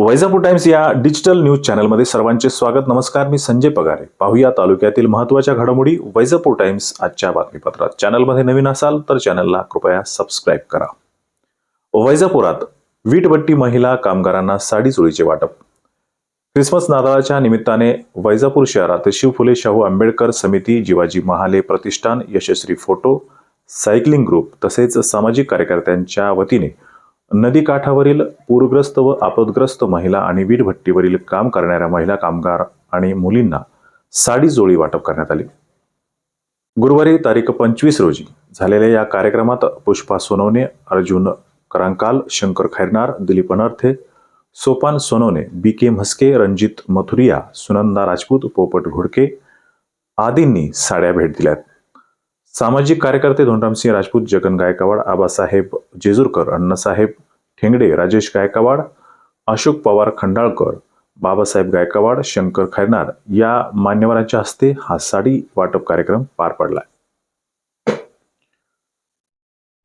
Vaijapur times या digital news चॅनलमध्ये सर्वांचे स्वागत. नमस्कार मी संजय पगारे. पाहूया तालुक्यातील महत्त्वाच्या घडामोडी वैजापूर टाइम्स आजच्या बातमीपत्रात. चॅनलमध्ये नवीन असाल तर चॅनलला कृपया सबस्क्राईब करा. वैजापुरात वीटभट्टी महिला कामगारांना साडी चोळीचे वाटप. ख्रिसमस नाताळाच्या निमित्ताने वैजापूर शहरात शिव फुले शाहू आंबेडकर समिती जिवाजी महाले प्रतिष्ठान यशस्वी फोटो सायकलिंग ग्रुप तसेच सामाजिक कार्यकर्त्यांच्या वतीने नदीकाठावरील पूरग्रस्त व आपदग्रस्त महिला आणि वीटभट्टीवरील काम करणाऱ्या महिला कामगार आणि मुलींना साडी जोळी वाटप करण्यात आली. गुरुवारी तारीख पंचवीस रोजी झालेल्या या कार्यक्रमात पुष्पा सोनवणे अर्जुन करांकाल शंकर खैरनार दिलीप अनर्थे सोपान सोनवणे बी के म्हस्के रणजित मथुरिया सुनंदा राजपूत पोपट घोडके आदींनी साड्या भेट दिल्यात. सामाजिक कार्यकर्ते धोंडरामसिंह राजपूत जगन गायकवाड आबासाहेब जेजूरकर अण्णासाहेब ठेंगडे राजेश गायकवाड अशोक पवार खंडाळकर बाबासाहेब गायकवाड शंकर खैरनार या मान्यवरांच्या हस्ते हा साडी वाटप कार्यक्रम पार पडला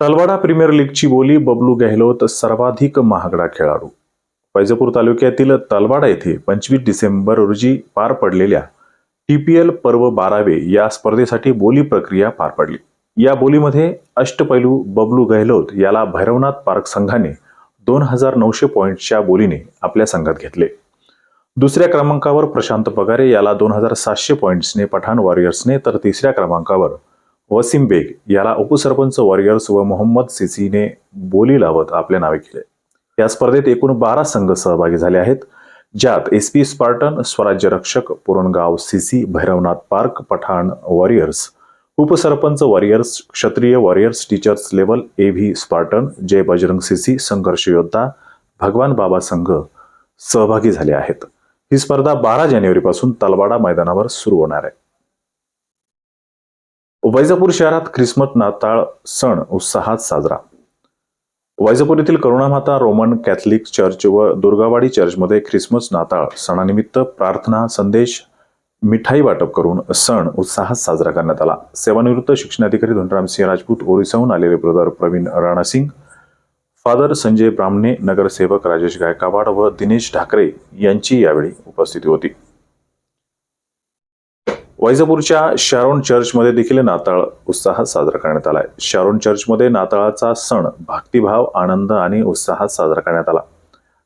तलवाडा प्रीमियर लीगची बोली बबलू गेहलोत सर्वाधिक महागडा खेळाडू. वैजपूर तालुक्यातील तलवाडा येथे पंचवीस डिसेंबर रोजी पार पडलेल्या टीपीएल पर्व बारावे या स्पर्धेसाठी बोली प्रक्रिया पार पडली. या बोलीमध्ये अष्टपैलू बबलू गहलोत याला भैरवनाथ पार्क संघाने दोन हजार नऊशे पॉईंटच्या बोलीने आपल्या संघात घेतले. दुसऱ्या क्रमांकावर प्रशांत पगारे याला दोन हजार सातशे पॉईंट्सने पठाण वॉरियर्सने तर तिसऱ्या क्रमांकावर वसीम बेग याला उपसरपंच वॉरियर्स व मोहम्मद सिसीने बोली लावत आपल्या नावे केले. या स्पर्धेत एकूण बारा संघ सहभागी झाले आहेत. ज्यात एस पी स्पार्टन स्वराज्य रक्षक Purangaon CC Bhairavnath park Pathan warriors उपसरपंच वॉरियर्स क्षत्रिय warriors teachers level A V Spartan Jai Bajrang CC संघर्ष योद्धा भगवान बाबा संघ सहभागी झाले आहेत. ही स्पर्धा बारा जानेवारीपासून तलवाडा मैदानावर सुरू होणार आहे. वैजापूर शहरात ख्रिसमस नाताळ सण उत्साहात साजरा. वैजापूर येथील करुणामाता रोमन कॅथलिक चर्च व दुर्गावाडी चर्चमध्ये ख्रिसमस नाताळ सणानिमित्त प्रार्थना संदेश मिठाई वाटप करून सण उत्साहात साजरा करण्यात आला. सेवानिवृत्त शिक्षणाधिकारी सिंह राजपूत ओरिसाहून आलेले ब्रदर प्रवीण राणासिंग फादर संजय ब्राह्मणे नगरसेवक राजेश गायकावाड व दिनेश ढाकरे यांची यावेळी उपस्थिती होती. वैजापूरच्या शारोन चर्चमध्ये देखील नाताळ उत्साहात साजरा करण्यात आलाय. शारोन चर्चमध्ये नाताळाचा सण भक्तिभाव आनंद आणि उत्साहात साजरा करण्यात आला.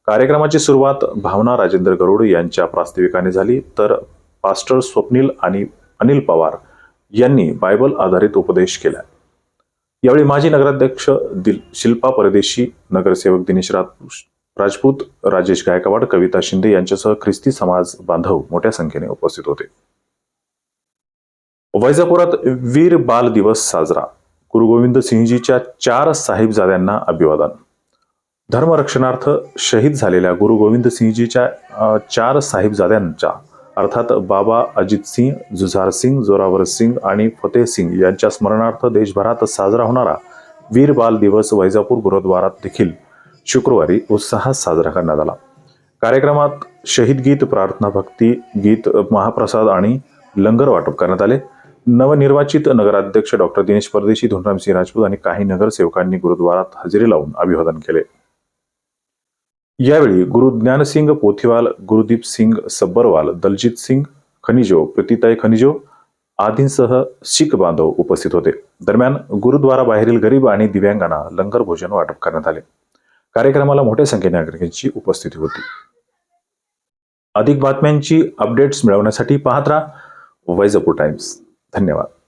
कार्यक्रमाची सुरुवात भावना राजेंद्र गरुड यांच्या प्रास्ताविकाने झाली. तर पास्टर स्वप्नील आणि अनिल पवार यांनी बायबल आधारित उपदेश केला. यावेळी माजी नगराध्यक्ष दिल शिल्पा परदेशी नगरसेवक दिनेश राजपूत राजेश गायकवाड कविता शिंदे यांच्यासह ख्रिस्ती समाज बांधव मोठ्या संख्येने उपस्थित होते. वैजापुरात वीर बाल दिवस साजरा. गुरु गोविंद सिंहजीच्या चार साहिबजाद्यांना अभिवादन. धर्मरक्षणार्थ शहीद झालेल्या गुरु गोविंद सिंहजीच्या चार साहिबजाद्यांच्या अर्थात बाबा अजित सिंग जुझार सिंग जोरावर सिंग आणि फतेह सिंग यांच्या स्मरणार्थ देशभरात साजरा होणारा वीर बाल दिवस वैजापूर गुरुद्वारात देखील शुक्रवारी उत्साहात साजरा करण्यात आला. कार्यक्रमात शहीद गीत प्रार्थना भक्ती गीत महाप्रसाद आणि लंगर वाटप करण्यात आले. नवनिर्वाचित नगराध्यक्ष डॉक्टर दिनेश परदेशी धोंडरामसिंह राजपूत आणि काही नगरसेवकांनी गुरुद्वारात हजेरी लावून अभिवादन केले. यावेळी गुरु ज्ञानसिंग पोथीवाल गुरुदीप सिंग सब्बरवाल दलजीत सिंग खनिजो प्रतिताई खनिजो आदींसह शीख बांधव उपस्थित होते. दरम्यान गुरुद्वारा बाहेरील गरीब आणि दिव्यांगांना लंगर भोजन वाटप करण्यात आले. कार्यक्रमाला मोठ्या संख्येने नागरिकांची उपस्थिती होती. अधिक बातम्यांची अपडेट्स मिळवण्यासाठी पाहत राहा वैजापूर टाइम्स. धन्यवाद.